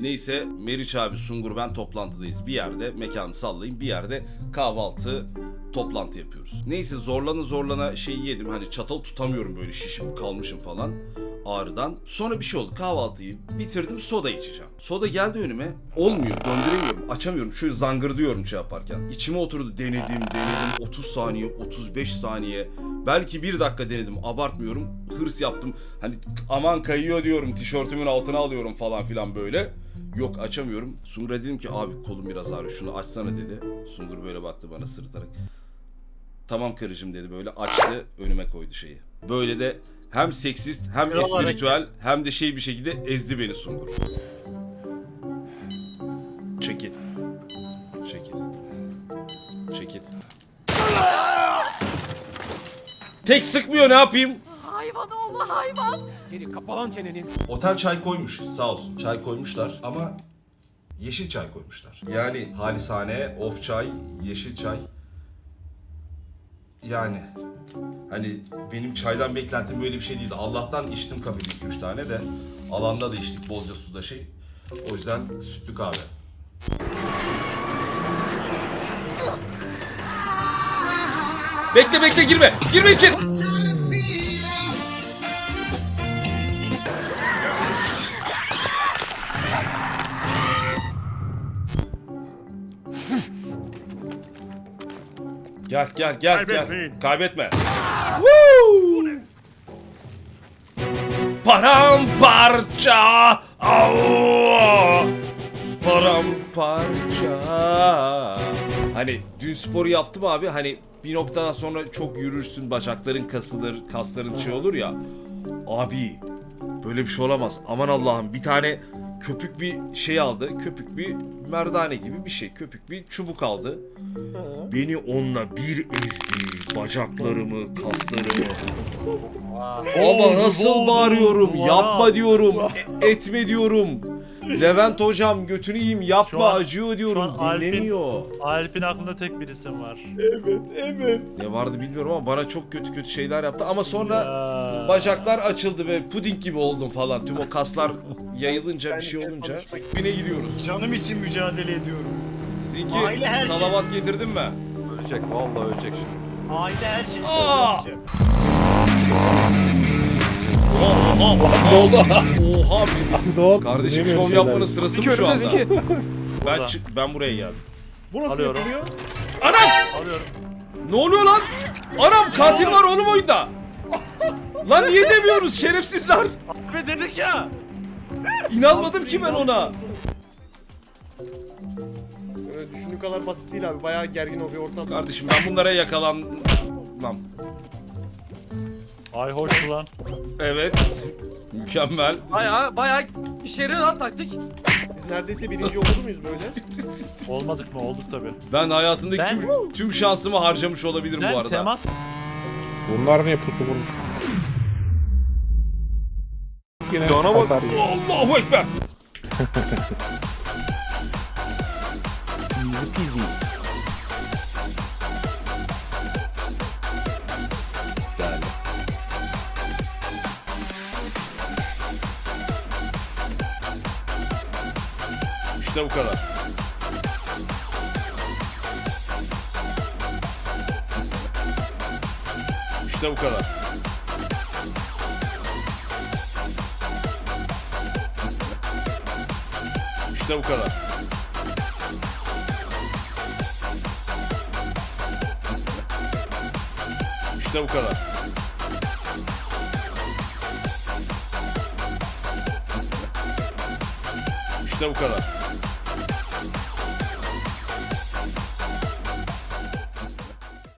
Neyse Meriç abi Sungur ben toplantıdayız. Bir yerde mekanı sallayın bir yerde kahvaltı toplantı yapıyoruz. Neyse zorlana zorlana şeyi yedim hani çatal tutamıyorum böyle şişim kalmışım falan ağrıdan. Sonra bir şey oldu kahvaltıyı bitirdim soda içeceğim. Soda geldi önüme olmuyor döndüremiyorum açamıyorum şöyle zangırdıyorum şey yaparken. İçime oturdu denedim denedim 30 saniye 35 saniye belki bir dakika denedim abartmıyorum hırs yaptım. Hani aman kayıyor diyorum tişörtümün altına alıyorum falan filan böyle. Yok açamıyorum. Sungur'a dedim ki abi kolum biraz ağrıyor şunu açsana dedi. Sungur böyle baktı bana sırıtarak. Tamam karıcığım dedi böyle açtı önüme koydu şeyi. Böyle de hem seksist hem Kral espiritüel hem de şey bir şekilde ezdi beni Sungur. Çekil. Çekil. Çekil. Tek sıkmıyor ne yapayım? Hayvan oğlu hayvan. Geri kapalan çeneni. Otel çay koymuş sağ olsun. Çay koymuşlar ama yeşil çay koymuşlar. Yani halisane, of çay, yeşil çay. Yani hani benim çaydan beklentim böyle bir şey değildi. Allah'tan içtim kafede 2-3 tane de alanda da içtik bolca suda şey. O yüzden sütlü kahve. Bekle bekle girme. Girme içeri. Gel gel gel Kaybetmeyin. gel. Kaybetme. Woo! Paramparça. Au! Paramparça. Hani dün sporu yaptım abi hani bir noktadan sonra çok yürürsün bacakların kasılır kasların şey olur ya. Abi böyle bir şey olamaz. Aman Allah'ım bir tane köpük bir şey aldı. Köpük bir merdane gibi bir şey. Köpük bir çubuk aldı. Beni onunla bir ezdi. Bacaklarımı, kaslarımı. Ama nasıl bağırıyorum? Yapma diyorum. e- Etme diyorum. Levent hocam götünü yiyeyim yapma Şu an- acıyor diyorum. şu an Dinlemiyor. Alp'in aklında tek bir isim var. Ne vardı bilmiyorum ama bana çok kötü kötü şeyler yaptı. Ama sonra Ya. bacaklar açıldı ve puding gibi oldum falan. Tüm o kaslar yayılınca bir şey olunca. Bine gidiyoruz. Canım için mücadele ediyorum. Zinki Aile her şey. salavat getirdin mi? Ölecek vallahi ölecek şimdi. Aile her şeyi Aa! söyleyeceğim. Ne oldu? Oha. ne oldu? Kardeşim böyle şov şeyler yapmanın sırası İki mı şu anda? iki. Ben Burada. çık ben buraya geldim. Bu nasıl Alıyorum. yapılıyor? Anam! Alıyorum. Ne oluyor lan? Anam katil var oğlum oyunda. Lan niye demiyoruz şerefsizler? Abi dedik ya. İnanmadım ki ben ona. Öyle düşündüğün kadar basit değil abi. Bayağı gergin oluyor ortam. Kardeşim ben bunlara yakalanmam. Ay hoş lan. Evet. Mükemmel. Baya baya işe yarıyor lan taktik. Biz neredeyse birinci olur muyuz böyle? Olmadık mı? Olduk tabi. Ben hayatımdaki Ben- tüm, tüm şansımı harcamış olabilirim bu Ben arada. temas Bunlar niye pusu vurmuş? Yine Cana bak. hasar yiyor. Allahu Ekber. Easy peasy. İşte bu kadar. İşte bu kadar. İşte bu kadar. İşte bu kadar. İşte bu kadar.